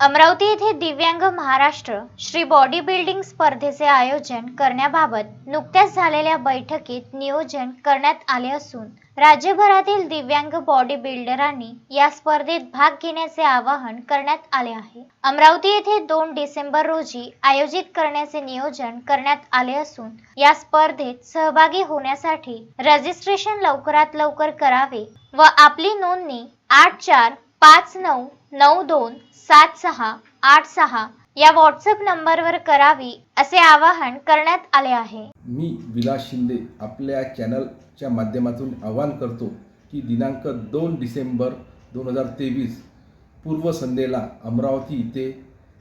अमरावती येथे दिव्यांग Maharashtra Shri body building स्पर्धेचे आयोजन करण्याबाबत नुकत्याच झालेल्या बैठकीत नियोजन करण्यात आले असून राज्यभरातील दिव्यांग बॉडी बिल्डरांनी या स्पर्धेत भाग घेण्याचे आवाहन करण्यात आले आहे. अमरावती येथे दोन डिसेंबर रोजी आयोजित करण्याचे नियोजन करण्यात आले असून या स्पर्धेत सहभागी होण्यासाठी रजिस्ट्रेशन लवकरात लवकर करावे व आपली नोंदणी आठ चार पाच नऊ नऊ दोन सात सहा आठ सहा या व्हॉट्सअप नंबरवर करावी असे आवाहन करण्यात आले आहे. मी विलास शिंदे आपल्या चॅनलच्या माध्यमातून आवाहन करतो की दिनांक दोन डिसेंबर दोन हजार तेवीस पूर्व संध्येला अमरावती इथे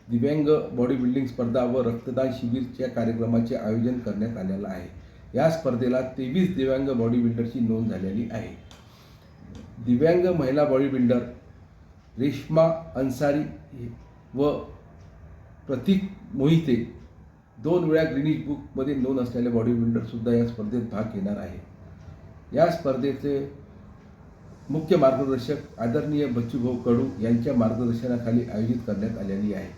दिव्यांग बॉडी बिल्डिंग स्पर्धा व रक्तदान शिबिरच्या कार्यक्रमाचे आयोजन करण्यात आलेलं आहे. या स्पर्धेला तेवीस दिव्यांग बॉडी बिल्डरची नोंद झालेली आहे. दिव्यांग महिला बॉडी बिल्डर रेश्मा अन्सारी व प्रतीक मोहिते दोन वेळा ग्रीनिश बुकमध्ये नोंद असलेले बॉडी बिल्डरसुद्धा या स्पर्धेत भाग घेणार आहे. या स्पर्धेचे मुख्य मार्गदर्शक आदरणीय बच्चूभाऊ कडू यांच्या मार्गदर्शनाखाली आयोजित करण्यात आलेली आहे.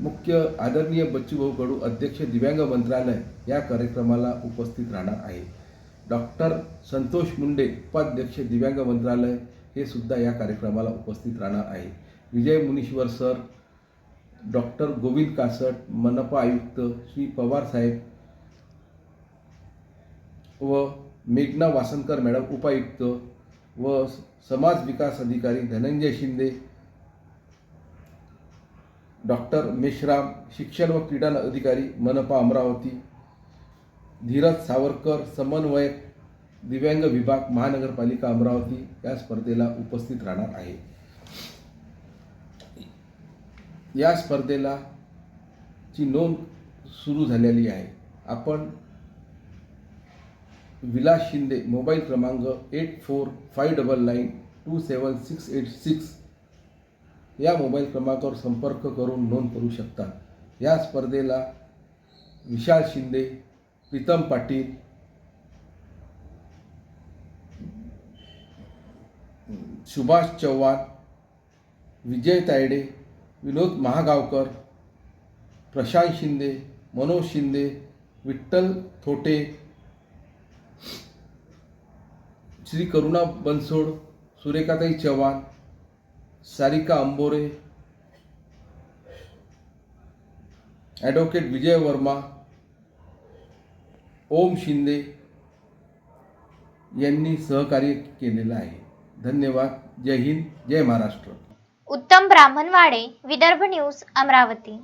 मुख्य आदरणीय बच्चूभाऊ कडू अध्यक्ष दिव्यांग मंत्रालय या कार्यक्रमाला उपस्थित राहणार आहे. डॉक्टर संतोष मुंडे उपाध्यक्ष दिव्यांग मंत्रालय हे सुद्धा या कार्यक्रमाला उपस्थित राहणार आहे. विजय मुनीश्वर सर डॉक्टर गोविंद कासट मनपा आयुक्त श्री पवार साहेब व मेघना वासनकर मॅडम उपायुक्त व समाज विकास अधिकारी धनंजय शिंदे डॉक्टर मेश्राम शिक्षण व क्रीडा अधिकारी मनपा अमरावती धीरज सावरकर समन्वयक दिव्यांग विभाग महानगरपालिका अमरावती या स्पर्धेला उपस्थित राहणार आहे. या स्पर्धेला ची नोंद सुरू झालेली आहे. आपण विलास शिंदे मोबाईल क्रमांक eight four five double nine two seven six eight six या मोबाईल क्रमांकावर संपर्क करून नोंद करू शकता. या स्पर्धेला विशाल शिंदे प्रीतम पाटील सुभाष चव्हाण विजय तायडे विनोद महागावकर प्रशांत शिंदे मनोज शिंदे विठ्ठल थोटे श्री करुणा बनसोड सुरेखाताई चव्हाण सारिका अंबोरे ॲडव्होकेट विजय वर्मा ओम शिंदे यांनी सहकार्य केलेलं आहे. धन्यवाद. जय हिंद जय महाराष्ट्र. उत्तम ब्राह्मणवाडे विदर्भ न्यूज अमरावती.